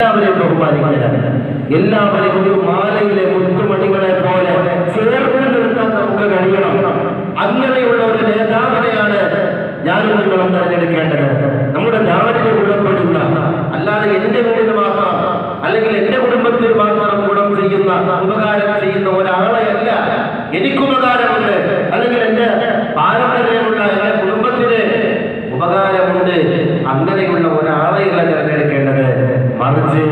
എല്ലാവരെയും ബഹുമാനിക്കുക എല്ലാവരെയും ഒരു മാലയിലെ മുത്തുമണികളെ പോലെ ചേർത്ത് നിർത്താൻ നമുക്ക് കഴിയണം. അങ്ങനെയുള്ള ഒരു നേതാവിനെയാണ് ഞാനും നിങ്ങളും തെരഞ്ഞെടുക്കേണ്ടത്. നമ്മുടെ നാടിന് ഗുണപ്പെടുന്ന അല്ലാതെ എന്റെ വീടിന് മാത്രം അല്ലെങ്കിൽ എന്റെ കുടുംബത്തിൽ മാത്രം ഗുണം ചെയ്യുന്ന ഉപകാരം ചെയ്യുന്ന ഒരാളെയല്ല എനിക്ക് ഉപകാരമുണ്ട്. അല്ലെങ്കിൽ എന്റെ പാരമ്പര്യമുള്ള എന്റെ കുടുംബത്തിന് ഉപകാരമുണ്ട്. അങ്ങനെയുള്ള ഒരാളെയല്ല തിരഞ്ഞെടുക്കേണ്ടത് മറിച്ച്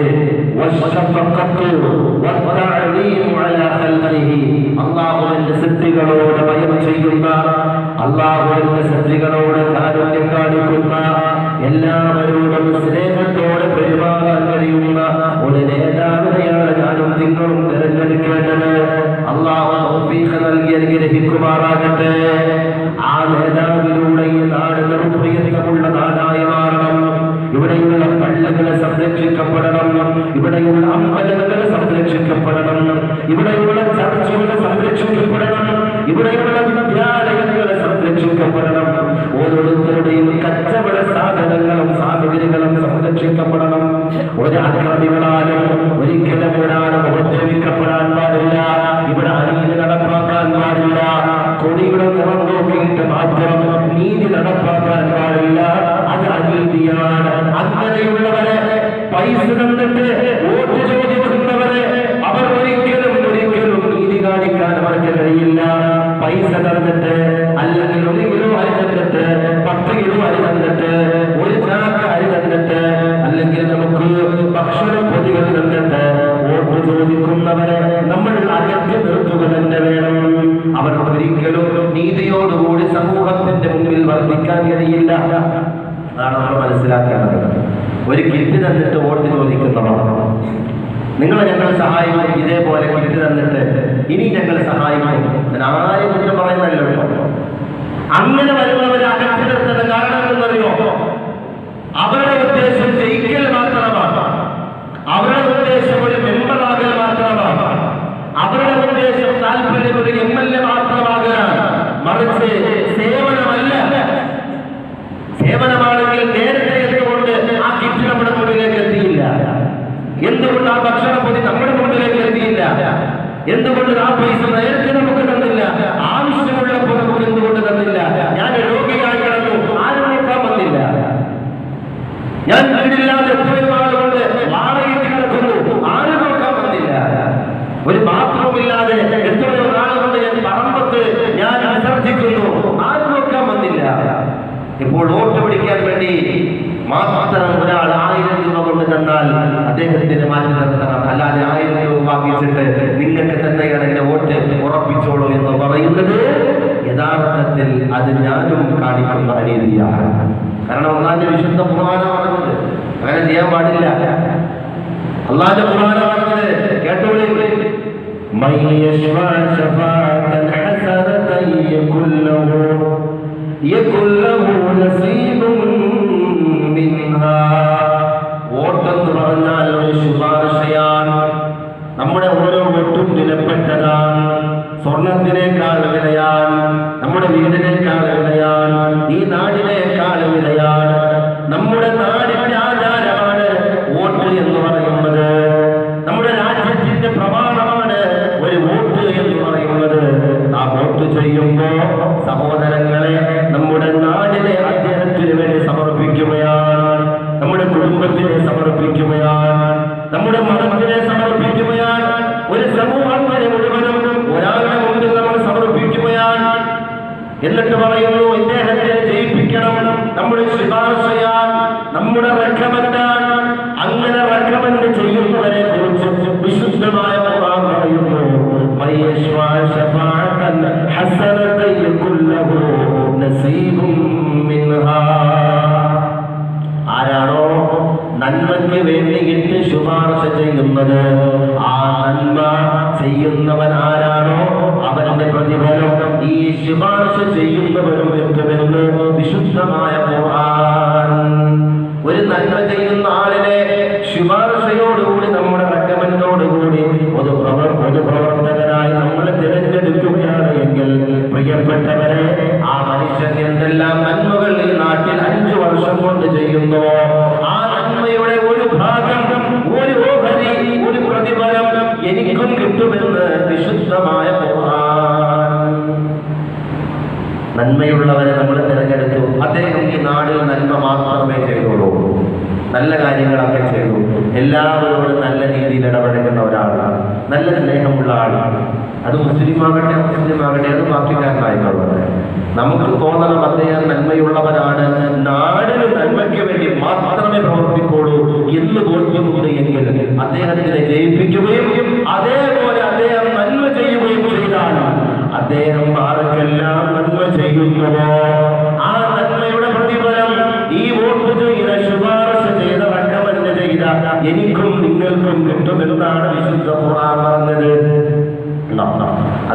അല്ലാഹുവിന്റെ സൃഷ്ടികളോട് ഭയം ചെയ്യുന്ന അല്ലാഹുവിന്റെ സൃഷ്ടികളോട് കാരുണ്യം വിദ്യാലയങ്ങൾ സംരക്ഷിക്കപ്പെടണം. ഓരോരുത്തരുടെയും കച്ചവട സാധനങ്ങളും സാമഗ്രികളും സംരക്ഷിക്കപ്പെടണം. ഒരാക്രമികളാലും ഒരിക്കലും ഒരാളും ഉപദ്രവിക്കപ്പെടാൻ പാടില്ല. ഇവിടെ മുന്നിൽ വർദ്ധിക്കാൻ കഴിയില്ല അതാണ് നമ്മൾ മനസ്സിലാക്കേണ്ടത്. ഒരു കിറ്റ് തന്നിട്ട് വോട്ട് ചോദിക്കുന്നതാണ് നിങ്ങൾ ഞങ്ങൾ സഹായിക്കും ഇതേപോലെ കിറ്റ് തന്നിട്ട് ഇനി ഞങ്ങൾ സഹായിക്കും ഞാൻ ആരെയും കുറ്റം പറയുന്നല്ലോ. അങ്ങനെ വരുന്നവരെ അകറ്റി നിർത്തേണ്ട കാരണം എന്നറിയോ അവരുടെ ഉദ്ദേശം ജയിക്കൽ മാത്രമാണ് അവരുടെ ഉദ്ദേശം ഒരു മെമ്പറാകൽ മാത്രമാണ് അവരുടെ ഉദ്ദേശം താല്പര്യം ഒരു എം എൽ എ മാത്രമാകലാണ് മറിച്ച് സേവനമല്ല സേവനമാണെങ്കിൽ നേരത്തെ എന്തുകൊണ്ട് ആ കിറ്റ് നമ്മുടെ മുന്നിലേക്ക് എത്തിയില്ല എന്തുകൊണ്ട് ആ ഭക്ഷണ പൊതി നമ്മുടെ മുന്നിലേക്ക് എത്തിയില്ല എന്തുകൊണ്ട് ആ പൈസ നേരത്തെ നമുക്ക് തന്നില്ല. ആവശ്യമുള്ളപ്പോൾ നമുക്ക് എന്തുകൊണ്ട് തന്നില്ല? ഞാൻ രോഗിയായി കിടന്നു. ആരും നോക്കാൻ വന്നില്ല. ഞാൻ വീടില്ലാതെ എത്രയോ ആളുകൊണ്ട് വാടകയ്ക്ക് കിടക്കുന്നു. ആരും നോക്കാൻ വന്നില്ല. ഒരു ബാത്റൂം ഇല്ലാതെ എത്രയോ നാളുകൊണ്ട് ഞാൻ പറമ്പത്ത് ഞാൻ വിസർജിക്കുന്നു. ആരും നോക്കാൻ വന്നില്ല. ഇപ്പോൾ വോട്ട് പിടിക്കാൻ വേണ്ടി മാത്രം ഒരാൾ ആയിരം രൂപ കൊണ്ട് തന്നാൽ അദ്ദേഹത്തിന് മാറ്റി നിർത്തണം അല്ലാതെ ആയിരം രൂപ വാങ്ങിച്ചിട്ട് നിങ്ങൾക്ക് തന്നെയാണ് എന്റെ വോട്ട് ഉറപ്പിച്ചോളൂ എന്ന് പറയുന്നത് യഥാർത്ഥത്തിൽ അത് ഞാനും കാണിക്കുന്ന അനീതിയാണ് കാരണം അള്ളാന്റെ വിശുദ്ധ ഖുർആനാണ് പറഞ്ഞത് അങ്ങനെ ചെയ്യാൻ പാടില്ല അള്ളാന്റെ ഖുർആനാണ് പറഞ്ഞത് കേട്ടോളി من يشفع شفاعة حسنة يكن له يكن സ്വർണത്തിനേക്കാൾ വിലയാണ് നമ്മുടെ വീടിനേക്കാൾ വിലയാണ് എന്നിട്ട് പറയുന്നു ഇദ്ദേഹത്തെ ജയിപ്പിക്കണം. നമ്മുടെ ചെയ്യാൻ നമ്മുടെ റെക്കമെൻഡാണ് അങ്ങനെ റെക്കമെന്റ് ചെയ്യുന്നവരെ കുറിച്ച് വിശുദ്ധമായ ആരാണോ നന്മയ്ക്ക് വേണ്ടിയിട്ട് ശുപാർശ ചെയ്യുന്നത് ആ നന്മ ചെയ്യുന്നവൻ ആരാണോ അവന്റെ പ്രതിഫലം ഈ ശുപാർശ ചെയ്യുന്നവരും എത്തുമെന്ന് വിശുദ്ധമായ ഒരു നന്മ ചെയ്യുന്ന ആളിനെ ശുപാർശയോടുകൂടി നമ്മുടെ റെക്കമെൻഡോടുകൂടി ഒരു പ്രവർ പൊതുപ്രവർത്തകനായി നമ്മൾ തിരഞ്ഞെടുക്കുകയാണ് എങ്കിൽ പ്രിയപ്പെട്ടവരെ ആ മനുഷ്യൻ എന്തെല്ലാം നന്മകൾ ഈ നാട്ടിൽ അഞ്ചു വർഷം കൊണ്ട് ചെയ്യുന്നു ആ നന്മയുടെ ഒരു ഭാഗം ഒരു നന്മയുള്ളവരെ നമ്മൾ തിരഞ്ഞെടുത്തു. അദ്ദേഹം ഈ നാടിൽ നന്മ മാത്രമേ ചെയ്തുള്ളൂ. നല്ല കാര്യങ്ങളൊക്കെ ചെയ്തു. എല്ലാവരോടും നല്ല രീതിയിൽ ഇടപഴകുന്ന ഒരാളാണ്. നല്ല സ്നേഹമുള്ള ആളാണ്. അത് മുസ്ലിം ആകട്ടെ മുസ്ലിം ആകട്ടെ അത് നമുക്ക് തോന്നണം അദ്ദേഹം നന്മയുള്ളവരാണ്. നാടിന് നന്മയ്ക്ക് വേണ്ടി മാത്രമേ പ്രവർത്തിക്കുള്ളൂ എന്ന് ബോധ്യമുണ്ട് എങ്കിൽ അദ്ദേഹത്തിനെ ജയിപ്പിക്കുകയും അതേപോലെ അദ്ദേഹം നന്മ ചെയ്യുകയും ചെയ്താണ് അദ്ദേഹം ആർക്കെല്ലാം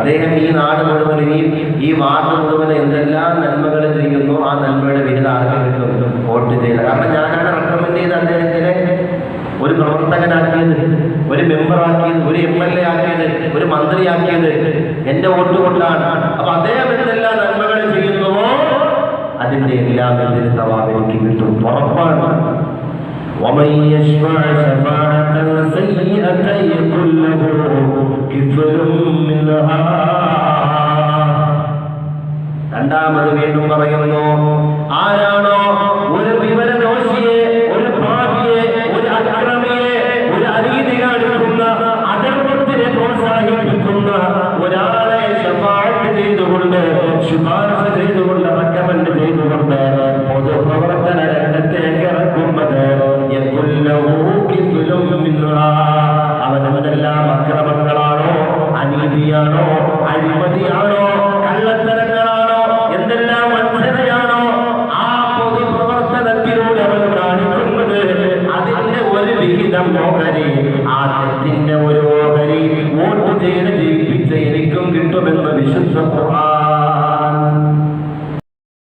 അദ്ദേഹം ഈ നാട് മുഴുവൻ ഈ ഈ വാർഡ് മുഴുവൻ എന്തെല്ലാം നന്മകൾ ചെയ്യുന്നു ആ നന്മയുടെ വിഹിതം ആർക്ക് കിട്ടും വോട്ട് ചെയ്ത കാരണം ഞാനാണ് റെക്കമെൻഡ് ചെയ്ത് അദ്ദേഹത്തിനെ ഒരു പ്രവർത്തകനാക്കിയത് ഒരു മെമ്പറാക്കിയത് ഒരു എം എൽ എ ആക്കിയത് ഒരു മന്ത്രിയാക്കിയത് എന്റെ വോട്ട് കൊണ്ടാണ് അപ്പൊ അദ്ദേഹം എന്തെല്ലാം നന്മകൾ ചെയ്യുന്നുവോ അതിന്റെ എല്ലാം എന്തിന് സവാബ് എനിക്ക് കിട്ടും ഉറപ്പാണ് ومن يشفع شفاعة سيئة يكن له كفل വീണ്ടും പറയുന്നു ആരാണോ വിഹിതം ഓഹരി ആ തെറ്റിന്റെ ഒരു ഓഹരി വോട്ട് ചെയ്ത് ജയിപ്പിച്ച എനിക്കും കിട്ടുമെന്ന് വിശുദ്ധ